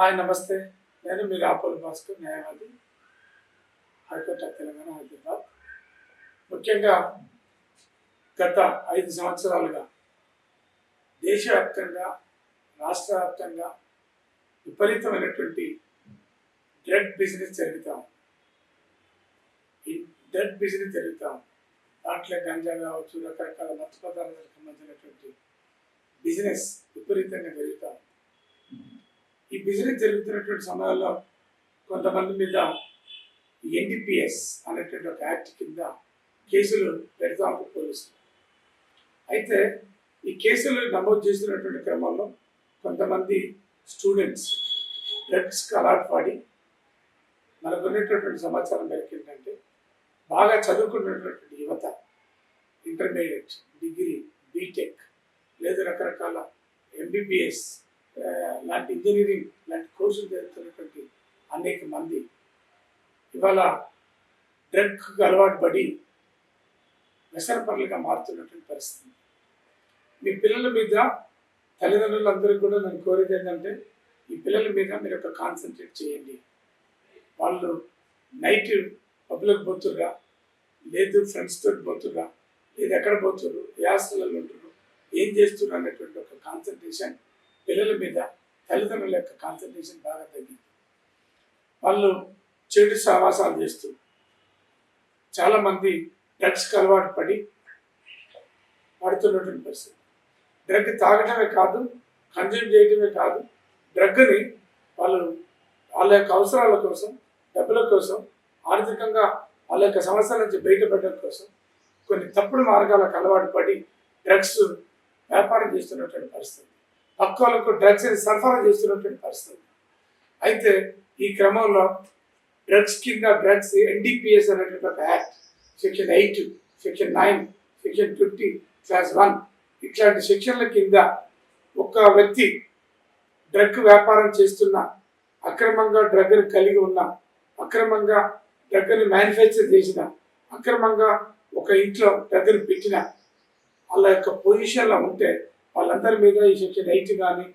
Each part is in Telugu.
హాయ్ నమస్తే. నేను మీ రాపోల్ భాస్కర్ న్యాయవాది హైకోర్టు ఆఫ్ తెలంగాణ హైదరాబాద్. ముఖ్యంగా గత ఐదు సంవత్సరాలుగా దేశవ్యాప్తంగా రాష్ట్ర వ్యాప్తంగా విపరీతమైనటువంటి డ్రగ్ బిజినెస్ జరుగుతాం ఈ డ్రగ్ బిజినెస్ జరుగుతాం దాంట్లో గంజా కావచ్చు రకరకాల మత్తు పదార్థాలకు సంబంధించినటువంటి బిజినెస్ విపరీతంగా జరుగుతాం ఈ బిజినెస్ జరుగుతున్నటువంటి సమయంలో కొంతమంది మీద ఎన్డిపిఎస్ అనేటువంటి ఒక యాక్ట్ కింద కేసులు పెడతాము పోలీసులు. అయితే ఈ కేసులు నమోదు చేస్తున్నటువంటి క్రమంలో కొంతమంది స్టూడెంట్స్ డ్రగ్స్కి అలవాటు పడి మనకు ఉన్నటువంటి సమాచారం మేరకు ఏంటంటే బాగా చదువుకున్నటువంటి యువత ఇంటర్మీడియట్ డిగ్రీ బీటెక్ లేదా రకరకాల ఎంబీబీఎస్ లాంటి ఇంజనీరింగ్ లాంటి కోర్సులు జరుగుతున్నటువంటి అనేక మంది ఇవాళ డ్రగ్కు అలవాటు పడి వ్యసనపరులుగా మారుతున్నటువంటి పరిస్థితి. మీ పిల్లల మీద తల్లిదండ్రులందరికీ కూడా నేను కోరేది ఏంటంటే ఈ పిల్లల మీద మీరు ఒక కాన్సన్ట్రేట్ చేయండి. వాళ్ళు నైట్ పబ్లిక్ పోతుర్రా లేదు ఫ్రెండ్స్తో పోతుర్రా లేదు ఎక్కడ పోతుర్రు ఏ హాస్టల్లో ఉంటున్నారు ఏం చేస్తున్నారు అనేటువంటి ఒక కాన్సన్ట్రేషన్ పిల్లల మీద తల్లిదండ్రుల యొక్క కాన్సన్ట్రేషన్ బాగా తగ్గింది. వాళ్ళు చెడు సావాసాలు చేస్తూ చాలామంది డ్రగ్స్కి అలవాటు పడి పడుతున్నటువంటి పరిస్థితి. డ్రగ్ తాగటమే కాదు కన్జ్యూమ్ చేయటమే కాదు డ్రగ్ని వాళ్ళు వాళ్ళ యొక్క అవసరాల కోసం డబ్బుల కోసం ఆర్థికంగా వాళ్ళ యొక్క సమస్యల నుంచి బయటపడడం కోసం కొన్ని తప్పుడు మార్గాలకు అలవాటు పడి డ్రగ్స్ వ్యాపారం చేస్తున్నటువంటి పరిస్థితి. పక్క వాళ్ళకు డ్రగ్స్ని సరఫరా చేస్తున్నటువంటి పరిస్థితి. అయితే ఈ క్రమంలో డ్రగ్స్ కింద డ్రగ్స్ ఎన్డీపీఎస్ అనేటువంటి ఒక act section eight section nine section twenty clause one ఇట్లాంటి సెక్షన్ల కింద ఒక వ్యక్తి డ్రగ్ వ్యాపారం చేస్తున్న అక్రమంగా డ్రగ్ని కలిగి ఉన్న అక్రమంగా డ్రగ్ని మ్యానుఫ్యాక్చర్ చేసిన అక్రమంగా ఒక ఇంట్లో డ్రగ్ని పెట్టిన వాళ్ళ యొక్క పొజిషన్లో ఉంటే వాళ్ళందరి మీద ఈ సెక్షన్ ఎయిట్ కానీ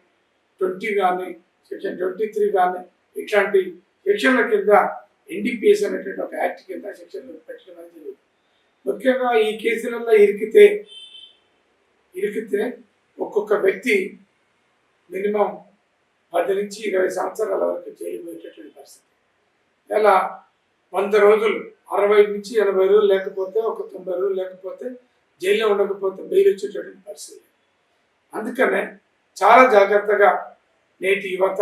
ట్వంటీ కానీ సెక్షన్ ట్వంటీ త్రీ కానీ ఇట్లాంటి సెక్షన్ల కింద ఎన్డీపీఎస్ అనేటువంటి ఒక యాక్ట్ కింద సెక్షన్లు పెట్టడం అనేది ముఖ్యంగా ఈ కేసులలో ఇరికితే ఇరికితే ఒక్కొక్క వ్యక్తి మినిమం పది నుంచి ఇరవై సంవత్సరాల వరకు జైలు పోయేటటువంటి పరిస్థితి. ఇలా వంద రోజులు అరవై నుంచి ఎనభై రోజులు లేకపోతే ఒక తొంభై రోజులు లేకపోతే జైల్లో ఉండకపోతే బెయిల్ వచ్చేటటువంటి పరిస్థితి. అందుకనే చాలా జాగ్రత్తగా నేటి యువత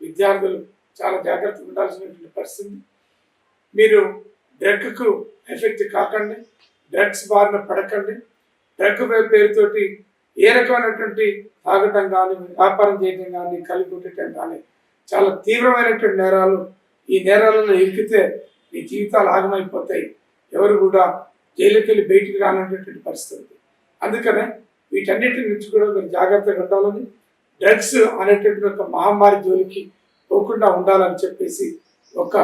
విద్యార్థులు చాలా జాగ్రత్తగా ఉండాల్సినటువంటి పరిస్థితి. మీరు డ్రగ్కు ఎఫెక్ట్ కాకండి డ్రగ్స్ బారిన పడకండి. డ్రగ్ పేరుతోటి ఏ రకమైనటువంటి తాగటం కానీ వ్యాపారం చేయటం కానీ కలిగి ఉండటం కానీ చాలా తీవ్రమైనటువంటి నేరాలు ఈ నేరాలలో ఇరికితే మీ జీవితాలు ఆగమైపోతాయి. ఎవరు కూడా జైలుకి వెళ్ళి బయటికి రానటువంటి పరిస్థితి. అందుకనే వీటన్నిటి నుంచి కూడా మీరు జాగ్రత్తగా ఉండాలని డ్రగ్స్ అనేటువంటి ఒక మహమ్మారి జోలికి పోకుండా ఉండాలని చెప్పేసి ఒక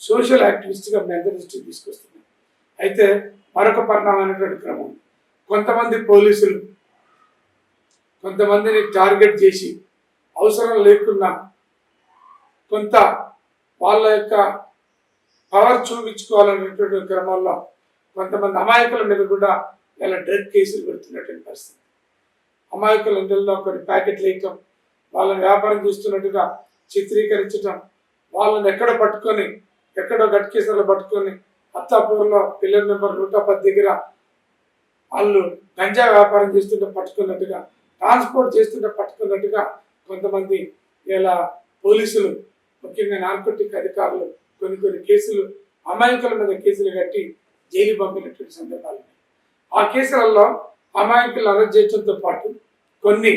సోషల్ యాక్టివిస్ట్గా మీ అందరి దృష్టికి తీసుకొస్తున్నాం అయితే మరొక పరిణామైనటువంటి క్రమం కొంతమంది పోలీసులు కొంతమందిని టార్గెట్ చేసి అవసరం లేకున్నా కొంత వాళ్ళ యొక్క పవర్ చూపించుకోవాలనేటువంటి క్రమంలో కొంతమంది అమాయకుల మీద కూడా ఇలా డ్రగ్ కేసులు పెడుతున్నటువంటి పరిస్థితి. అమాయకుల ఇంట్లో కొన్ని ప్యాకెట్లు వేయటం వాళ్ళని వ్యాపారం చేస్తున్నట్టుగా చిత్రీకరించటం వాళ్ళని ఎక్కడ పట్టుకొని ఎక్కడో గట్కేసలో పట్టుకొని అత్తాపూర్లో పిల్లల నెంబర్ నూట పది దగ్గర వాళ్ళు గంజా వ్యాపారం చేస్తుంటే పట్టుకున్నట్టుగా ట్రాన్స్పోర్ట్ చేస్తుంటే పట్టుకున్నట్టుగా కొంతమంది ఇలా పోలీసులు ముఖ్యంగా నార్కోటిక్ అధికారులు కొన్ని కొన్ని కేసులు అమాయకుల మీద కేసులు కట్టి జైలు పంపినటువంటి సందర్భాలు ఆ కేసులలో అమాయకులు అరెస్ట్ చేయడంతో పాటు కొన్ని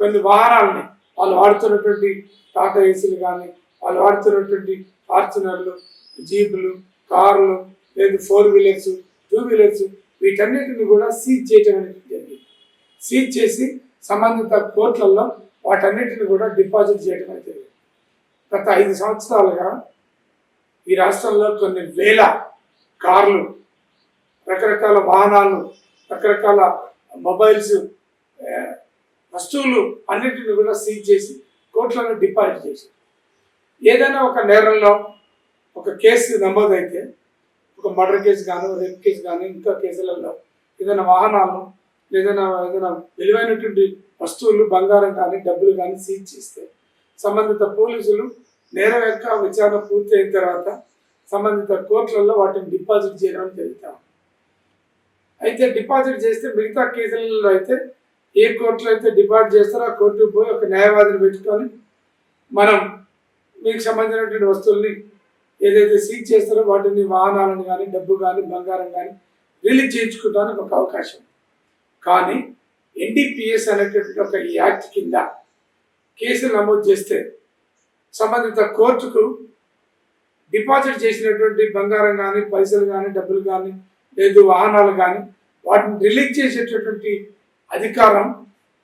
కొన్ని వాహనాలని వాళ్ళు వాడుతున్నటువంటి టాటా ఏసీలు కానీ వాళ్ళు వాడుతున్నటువంటి ఫార్చునర్లు జీపులు కార్లు లేదు ఫోర్ వీలర్స్ టూ వీలర్స్ వీటన్నిటిని కూడా సీజ్ చేయటం అనేది జరిగింది. సీజ్ చేసి సంబంధిత కోర్టులలో వాటన్నిటిని కూడా డిపాజిట్ చేయడం అనేది జరిగింది. గత ఐదు సంవత్సరాలుగా ఈ రాష్ట్రంలో కొన్ని వేల కార్లు రకరకాల వాహనాలు రకరకాల మొబైల్స్ వస్తువులు అన్నిటిని కూడా సీజ్ చేసి కోర్టులను డిపాజిట్ చేశారు. ఏదైనా ఒక నేరంలో ఒక కేసు నమోదైతే ఒక మర్డర్ కేసు కానీ రేప్ కేసు కానీ ఇంకా కేసులలో ఏదైనా వాహనాలు ఏదైనా ఏదైనా విలువైనటువంటి వస్తువులు బంగారం కానీ డబ్బులు కానీ సీజ్ చేస్తే సంబంధిత పోలీసులు నేరం యొక్క విచారణ పూర్తి అయిన తర్వాత సంబంధిత కోర్టులలో వాటిని డిపాజిట్ చేయడం జరుగుతాం అయితే డిపాజిట్ చేస్తే మిగతా కేసులలో అయితే ఏ కోర్టులో అయితే డిపాజిట్ చేస్తారో ఆ కోర్టుకు పోయి ఒక న్యాయవాదిని పెట్టుకొని మనం మీకు సంబంధించినటువంటి వస్తువుల్ని ఏదైతే సీజ్ చేస్తారో వాటిని వాహనాలను కానీ డబ్బు కానీ బంగారం కానీ రిలీజ్ చేయించుకోవడానికి ఒక అవకాశం. కానీ ఎన్డీపీఎస్ అనేటటువంటి ఒక యాక్ట్ కింద కేసులు నమోదు చేస్తే సంబంధిత కోర్టుకు డిపాజిట్ చేసినటువంటి బంగారం కానీ పైసలు కానీ డబ్బులు కానీ లేదు వాహనాలు కానీ వాటిని రిలీజ్ చేసేటటువంటి అధికారం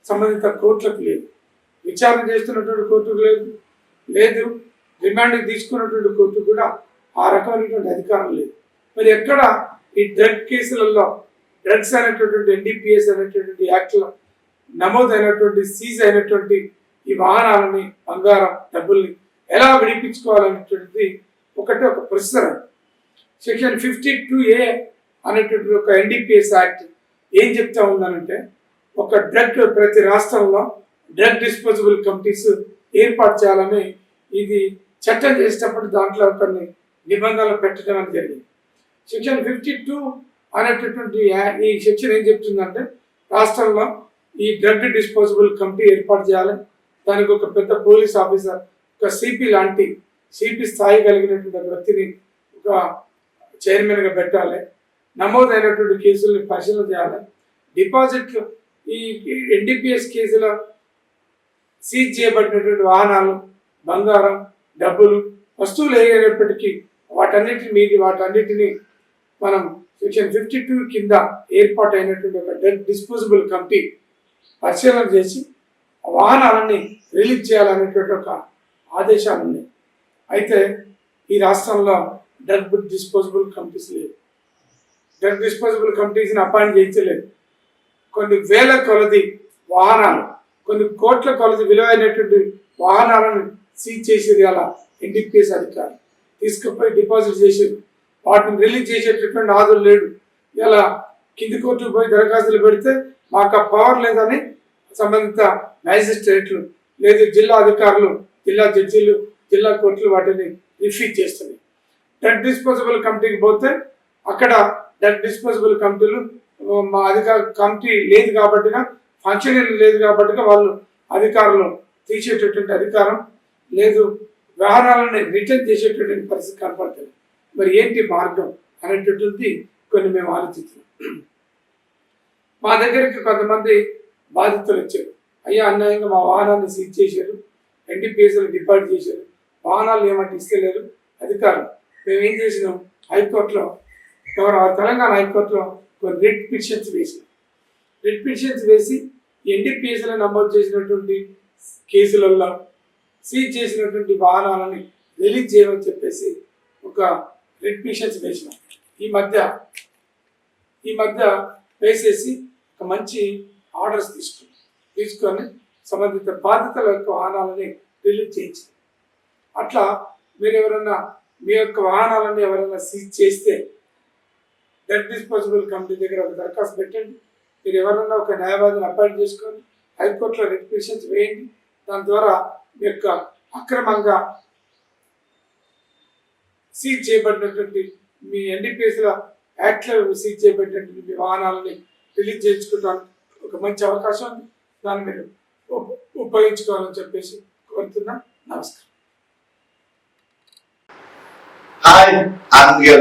సంబంధిత కోర్టులకు లేదు. విచారణ చేస్తున్నటువంటి కోర్టుకు లేదు లేదు రిమాండ్కి తీసుకున్నటువంటి కోర్టు కూడా ఆ రకమైనటువంటి అధికారం లేదు. మరి ఎక్కడ ఈ డ్రగ్ కేసులలో డ్రగ్స్ అనేటటువంటి ఎన్డీపీఎస్ అనేటటువంటి యాక్ట్లో నమోదైనటువంటి సీజ్ అయినటువంటి ఈ వాహనాలని బంగారం డబ్బుల్ని ఎలా విడిపించుకోవాలనేటువంటిది ఒకటి ఒక ప్రశ్న. సెక్షన్ ఫిఫ్టీ టూ ఏ అనేటువంటి ఒక ఎన్డీపీఎస్ యాక్ట్ ఏం చెప్తా ఉందనంటే ఒక డ్రగ్ ప్రతి రాష్ట్రంలో డ్రగ్ డిస్పోజబుల్ కమిటీస్ ఏర్పాటు చేయాలని ఇది చట్టం చేసేటప్పుడు దాంట్లో కొన్ని నిబంధనలు పెట్టడం అని జరిగింది. సెక్షన్ ఫిఫ్టీ టూ అనేటటువంటి ఈ సెక్షన్ ఏం చెప్తుందంటే రాష్ట్రంలో ఈ డ్రగ్ డిస్పోజబుల్ కమిటీ ఏర్పాటు చేయాలి. దానికి ఒక పెద్ద పోలీస్ ఆఫీసర్ ఒక సిపి లాంటి సిపి స్థాయి కలిగినటువంటి వ్యక్తిని ఒక చైర్మన్గా పెట్టాలి. నమోదైనటువంటి కేసులను పరిశీలన చేయాలి. డిపాజిట్లు ఈ ఎన్డీపీఎస్ కేసులో సీజ్ చేయబడినటువంటి వాహనాలు బంగారం డబ్బులు వస్తువులు ఏమైనప్పటికీ వాటన్నిటిని మీది వాటన్నిటిని మనం సెక్షన్ ఫిఫ్టీ టూ కింద ఏర్పాటు అయినటువంటి ఒక డెడ్ డిస్పోజబుల్ కమిటీ పరిశీలన చేసి వాహనాలన్నీ రిలీజ్ చేయాలనేటువంటి ఒక ఆదేశాలు ఉన్నాయి అయితే ఈ రాష్ట్రంలో డెడ్ డిస్పోజబుల్ కమిటీస్ లేవు. డ్రగ్ డిస్పోజబుల్ కమిటీస్ని అపాయింట్ చేయించలేదు. కొన్ని వేల కొలది వాహనాలు కొన్ని కోట్ల కొలది విలువైనటువంటి వాహనాలను సీజ్ చేసేది అలా ఎన్డీపీఎస్ అధికారులు. తీసుకుపోయి డిపాజిట్ చేసేది. వాటిని రిలీజ్ చేసేటటువంటి ఆదులు లేడు. ఇలా కింది కోర్టుకు పోయి దరఖాస్తులు పెడితే మాకు ఆ పవర్ లేదని సంబంధిత మ్యాజిస్ట్రేట్లు లేదు జిల్లా అధికారులు జిల్లా జడ్జీలు జిల్లా కోర్టులు వాటిని రిఫ్యూజ్ చేస్తున్నాయి. డ్రగ్ డిస్పోజబుల్ కమిటీకి పోతే అక్కడ దట్ డిస్పోజబుల్ కమిటీలు మా అధికార కమిటీ లేదు కాబట్టిగా ఫంక్షన్ లేదు కాబట్టిగా వాళ్ళు అధికారులు తీసేటటువంటి అధికారం లేదు. వ్యవహారాలను రిటర్న్ చేసేటటువంటి పరిస్థితి కనపడుతుంది మరి ఏంటి మార్గం అనేటటువంటి కొన్ని మేము ఆలోచిస్తున్నాం. మా దగ్గరికి కొంతమంది బాధితులు వచ్చారు. అయ్యా అన్యాయంగా మా వాహనాన్ని సీజ్ చేశారు. ఎన్డీపీఎస్లు డిపాజిట్ చేశారు. వాహనాలు ఏమంటే ఇస్తలేరు అధికారులు మేము ఏం చేసినాం? హైకోర్టులో ఎవరు తెలంగాణ హైకోర్టులో కొన్ని రిట్ పిటిషన్స్ వేసినాం రిట్ పిటిషన్స్ వేసి ఎన్డీపీఎస్లో నమోదు చేసినటువంటి కేసులలో సీజ్ చేసినటువంటి వాహనాలని రిలీజ్ చేయమని చెప్పేసి ఒక రిట్ పిటిషన్స్ వేసినాం. ఈ మధ్య ఈ మధ్య వేసేసి ఒక మంచి ఆర్డర్స్ తీసుకుని తీసుకొని సంబంధిత బాధితుల యొక్క వాహనాలని రిలీజ్ చేయించింది. అట్లా మీరు ఎవరైనా మీ యొక్క వాహనాలను ఎవరైనా సీజ్ చేస్తే డెత్ డిస్పోజబుల్ కమిటీ దగ్గర ఒక దరఖాస్తు పెట్టండి. మీరు ఎవరన్నా ఒక న్యాయవాదిని అపాయింట్ చేసుకొని హైకోర్టులో రెడ్ పిటిషన్స్ వేయండి. దాని ద్వారా మీ యొక్క అక్రమంగా సీజ్ చేయబడినటువంటి మీ ఎన్డీపీఎస్ల యాక్ట్లో సీజ్ చేయబడినటువంటి మీ వాహనాలని రిలీజ్ చేయించుకోవడానికి ఒక మంచి అవకాశం ఉంది. దాన్ని మీరు ఉపయోగించుకోవాలని చెప్పేసి కోరుతున్నా. నమస్కారం. Hi I'm here